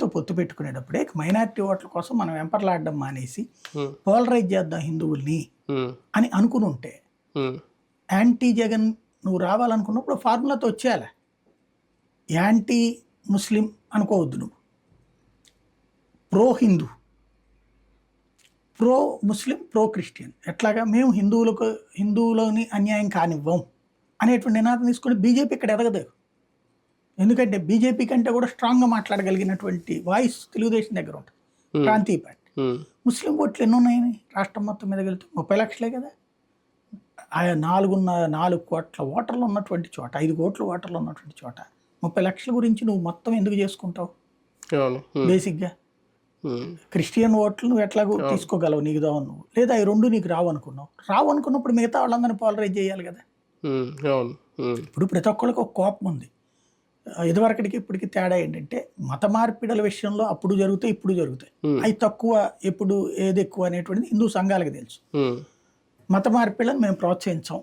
తో పొత్తు పెట్టుకునేటప్పుడే మైనారిటీ ఓట్ల కోసం మనం వెంపర్లాడడం మానేసి పోలరైజ్ చేద్దాం హిందువుల్ని అని అనుకుని ఉంటే యాంటీ జగన్ నువ్వు రావాలనుకున్నప్పుడు ఫార్ములాతో వచ్చేయాలి? యాంటీ ముస్లిం అనుకోవద్దు నువ్వు. Pro Hindu. Pro Muslim pro Christian. ఎట్లాగా మేము హిందువులకు హిందువులోని అన్యాయం కానివ్వం అనేటువంటి నినాదం తీసుకొని బీజేపీ ఇక్కడ ఎదగదు. ఎందుకంటే బీజేపీ కంటే కూడా స్ట్రాంగ్గా మాట్లాడగలిగినటువంటి వాయిస్ తెలుగుదేశం దగ్గర ఉంటుంది. ఉమ్, ప్రాంతీయ పార్టీ. ఉమ్, ముస్లిం ఓట్లు ఎన్ని ఉన్నాయని? రాష్ట్రం మొత్తం మీద వెళ్తే ముప్పై లక్షలే కదా. ఆయా నాలుగున్న నాలుగు కోట్ల ఓటర్లు ఉన్నటువంటి చోట ఐదు కోట్ల ఓటర్లు ఉన్నటువంటి చోట ముప్పై లక్షల గురించి నువ్వు మొత్తం ఎందుకు చేసుకుంటావు? బేసిక్గా ఉమ్, క్రిస్టియన్ ఓట్లు నువ్వు ఎట్లాగో తీసుకోగలవు నీకు దావు నువ్వు. లేదా ఈ రెండు నీకు రావు అనుకున్నావు. రావు అనుకున్నప్పుడు మిగతా వాళ్ళందరినీ పాలరైజ్ చేయాలి కదా. ఇప్పుడు ప్రతి ఒక్కరికి ఒక కోపం ఉంది. ఇదివరకటికి ఇప్పటికి తేడా ఏంటంటే మత మార్పిడల విషయంలో అప్పుడు జరుగుతాయి ఇప్పుడు జరుగుతాయి. అవి తక్కువ ఎప్పుడు ఏది ఎక్కువ అనేటువంటిది హిందూ సంఘాలకు తెలుసు. మత మార్పిళ్ళని మేము ప్రోత్సహించాం.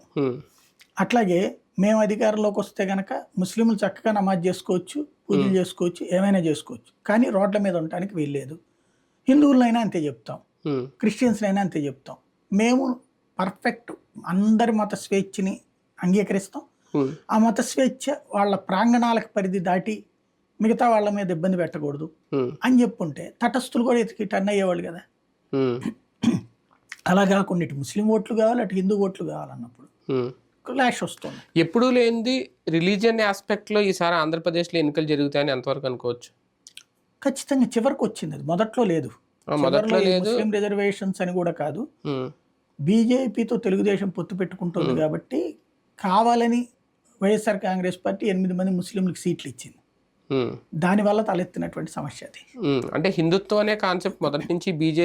అట్లాగే మేము అధికారంలోకి వస్తే గనక ముస్లింలు చక్కగా నమాజ్ చేసుకోవచ్చు పూజలు చేసుకోవచ్చు ఏమైనా చేసుకోవచ్చు. కానీ రోడ్ల మీద ఉండటానికి వీల్లేదు. హిందువులనైనా అంతే చెప్తాం. క్రిస్టియన్స్నైనా అంతే చెప్తాం. మేము పర్ఫెక్ట్ అందరి మత స్వేచ్ఛని అంగీకరిస్తాం. ఆ మత స్వేచ్ఛ వాళ్ళ ప్రాంగణాలకు పరిధి దాటి మిగతా వాళ్ళ మీద ఇబ్బంది పెట్టకూడదు అని చెప్పుంటే తటస్థులు కూడా ఎతికి టర్న్ అయ్యేవాళ్ళు కదా. అలా కాకుండా ఇటు ముస్లిం ఓట్లు కావాలి అటు హిందూ ఓట్లు కావాలన్నప్పుడు. క్లాష్ వస్తుంది. ఎప్పుడూ లేనిది రిలీజియన్ ఆస్పెక్ట్లో ఈసారి ఆంధ్రప్రదేశ్లో ఎన్నికలు జరుగుతాయని ఎంతవరకు అనుకోవచ్చు? ఖచ్చితంగా చివరికి వచ్చింది అది. మొదట్లో లేదు. మొదట్లో లేదు. ముస్లిం రిజర్వేషన్స్ అని కూడా కాదు. బీజేపీతో తెలుగుదేశం పొత్తు పెట్టుకుంటుంది కాబట్టి కావాలని వైఎస్ఆర్ కాంగ్రెస్ పార్టీ ఎనిమిది మంది ముస్లింలకు సీట్లు ఇచ్చింది. ఉమ్, దానివల్ల తలెత్తినటువంటి సమస్య అది. అంటే హిందుత్వం అనే కాన్సెప్ట్ మొదటి నుంచి బీజేపీ